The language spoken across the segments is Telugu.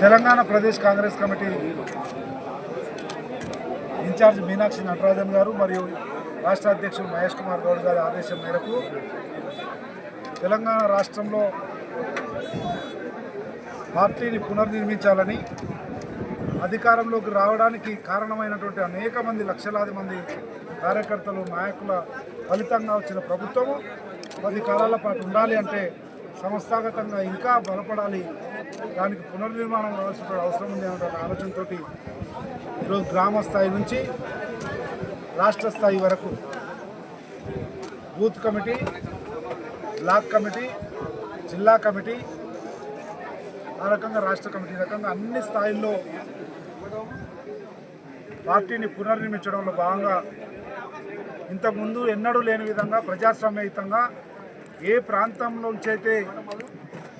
తెలంగాణ ప్రదేశ్ కాంగ్రెస్ కమిటీ ఇన్ఛార్జ్ మీనాక్షి నటరాజన్ గారు మరియు రాష్ట్ర అధ్యక్షుడు మహేష్ కుమార్ గౌడ్ గారి ఆదేశం మేరకు తెలంగాణ రాష్ట్రంలో పార్టీని పునర్నిర్మించాలని అధికారంలోకి రావడానికి కారణమైనటువంటి అనేక మంది లక్షలాది మంది కార్యకర్తలు నాయకుల ఫలితంగా వచ్చిన ప్రభుత్వము. పది కాలాల పాటు ఉండాలి అంటే సంస్థాగతంగా ఇంకా బలపడాలి. దానికి పునర్నిర్మాణం కావాల్సిన అవసరం ఉంది అనే ఆలోచనతో ఈరోజు గ్రామ స్థాయి నుంచి రాష్ట్ర స్థాయి వరకు బూత్ కమిటీ బ్లాక్ కమిటీ జిల్లా కమిటీ ఆ రకంగా రాష్ట్ర కమిటీ ఈ రకంగా అన్ని స్థాయిల్లో పార్టీని పునర్నిర్మించడంలో భాగంగా ఇంతకుముందు ఎన్నడూ లేని విధంగా ప్రజాస్వామ్యయుతంగా ఏ ప్రాంతంలో నుంచి అయితే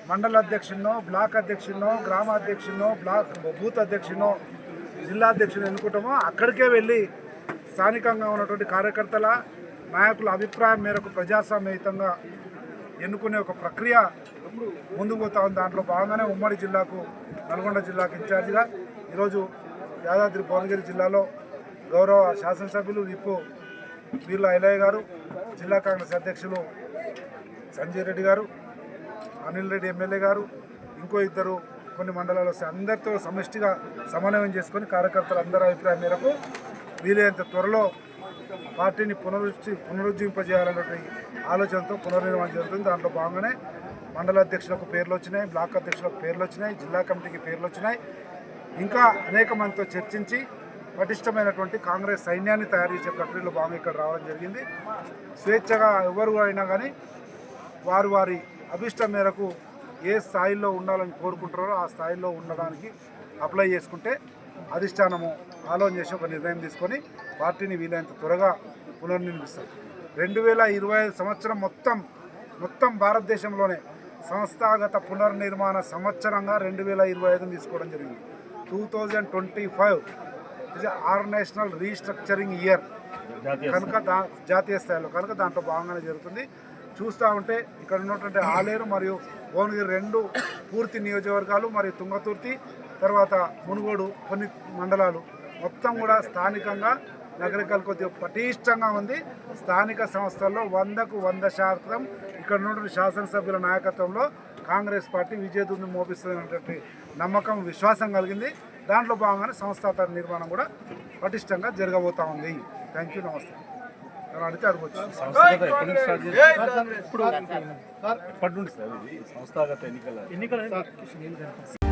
మండల అధ్యక్షుడినో బ్లాక్ అధ్యక్షునో గ్రామ అధ్యక్షునో బ్లాక్ బూత్ అధ్యక్షునో జిల్లా అధ్యక్షుడు ఎన్నుకుంటామో అక్కడికే వెళ్ళి స్థానికంగా ఉన్నటువంటి కార్యకర్తల నాయకుల అభిప్రాయం మేరకు ప్రజాస్వామ్యయుతంగా ఎన్నుకునే ఒక ప్రక్రియ ముందుకు పోతా ఉంది. దాంట్లో భాగంగానే ఉమ్మడి జిల్లాకు నల్గొండ జిల్లాకు ఇన్ఛార్జిగా ఈరోజు యాదాద్రి భువనగిరి జిల్లాలో గౌరవ శాసనసభ్యులు విప్పు వీళ్ళ ఐలయ్య గారు జిల్లా కాంగ్రెస్ అధ్యక్షులు సంజయ్ రెడ్డి గారు అనిల్ రెడ్డి ఎమ్మెల్యే గారు ఇంకో ఇద్దరు కొన్ని మండలాలు వస్తే అందరితో సమిష్టిగా సమన్వయం చేసుకొని కార్యకర్తలు అందరి అభిప్రాయం మేరకు వీలైనంత త్వరలో పార్టీని పునరుద్ధి పునరుజ్జింపజేయాలనే ఆలోచనతో పునర్నిర్మాణం జరుగుతుంది. దాంట్లో భాగంగానే మండల అధ్యక్షులకు పేర్లు వచ్చినాయి బ్లాక్ అధ్యక్షులకు పేర్లు వచ్చినాయి జిల్లా కమిటీకి పేర్లు వచ్చినాయి. ఇంకా అనేక మందితో చర్చించి పటిష్టమైనటువంటి కాంగ్రెస్ సైన్యాన్ని తయారు చేసే ప్రక్రియలో భాగంగా ఇక్కడ రావడం జరిగింది. స్వేచ్ఛగా ఎవరు అయినా కానీ వారు వారి అభిష్టం మేరకు ఏ స్థాయిలో ఉండాలని కోరుకుంటారో ఆ స్థాయిలో ఉండడానికి అప్లై చేసుకుంటే అధిష్టానము ఆలోచన చేసి ఒక నిర్ణయం తీసుకొని పార్టీని వీలైనంత త్వరగా పునర్నిర్మిస్తారు. రెండు వేల ఇరవై ఐదు సంవత్సరం మొత్తం మొత్తం భారతదేశంలోనే సంస్థాగత పునర్నిర్మాణ సంవత్సరంగా రెండు వేల ఇరవై ఐదుని తీసుకోవడం జరిగింది. Two thousand twenty five is our national restructuring year. కనుక దా జాతీయ స్థాయిలో కనుక దాంట్లో భాగంగానే జరుగుతుంది. చూస్తూ ఉంటే ఇక్కడ ఉన్నటువంటి ఆలేరు మరియు భువనగిరి రెండు పూర్తి నియోజకవర్గాలు మరియు తుంగతుర్తి తర్వాత మునుగోడు కొన్ని మండలాలు. మొత్తం కూడా స్థానికంగా నగరికల్ కొద్దిగా పటిష్టంగా ఉంది. స్థానిక సంస్థల్లో వందకు వంద శాతం ఇక్కడ ఉన్నటువంటి శాసనసభ్యుల నాయకత్వంలో కాంగ్రెస్ పార్టీ విజయదుని మోపిస్తున్నటువంటి నమ్మకం విశ్వాసం కలిగింది. దాంట్లో భాగంగానే సంస్థాత నిర్మాణం కూడా పటిష్టంగా జరగబోతా ఉంది. థ్యాంక్ యూ నమస్తే అడిగితే? ఎప్పటి నుండి సార్ ఇది సంస్థాగత ఎన్నికల ఎన్నికలు?